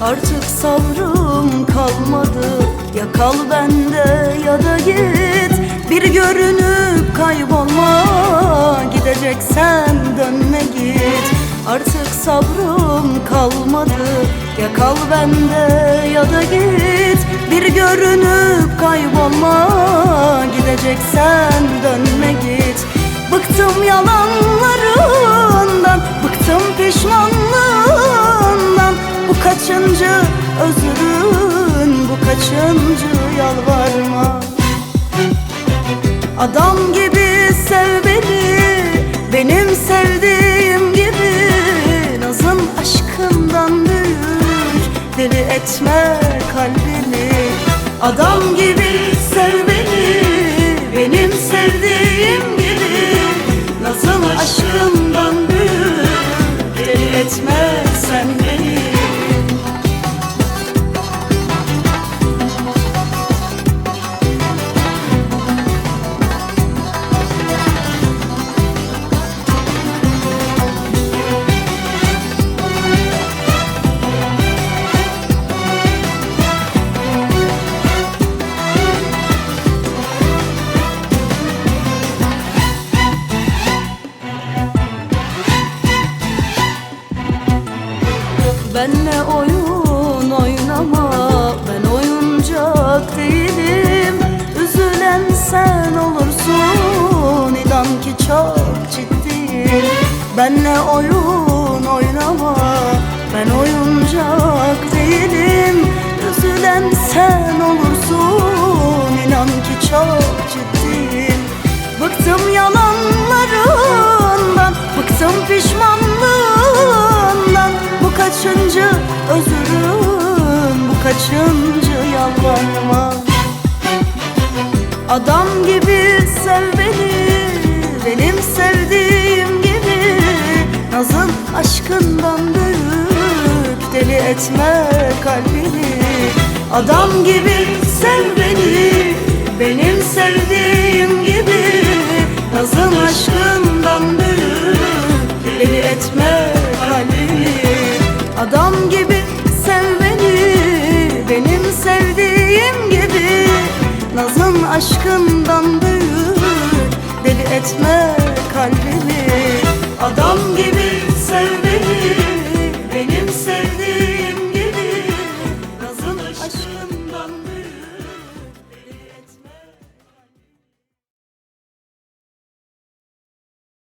Artık sabrım kalmadı. Ya kal bende ya da git. Bir görünüp kaybolma. Gideceksen dönme git. Artık sabrım kalmadı. Ya kal bende ya da git. Bir görünüp kaybolma. Gideceksen dönme git. Bıktım yalanlarından kaçıncı özrün Bu kaçıncı yalvarma? Adam gibi sev beni Benim sevdiğim gibi. Nazın aşkından büyük Deli etme kalbini. Adam gibi Benle oyun oynama. Ben oyuncak değilim. Üzülen sen olursun. İnan ki çok ciddiyim Benle oyun oynama. Ben oyuncak değilim. Üzülen sen olursun. İnan ki çok özürüm Bu kaçıncı yalvarma? Adam gibi sev beni Benim sevdiğim gibi. Nazın aşkından büyük Deli etme kalbini. Adam gibi sev beni Benim sevdiğim aşkından büyür Deli etme kalbimi. Adam gibi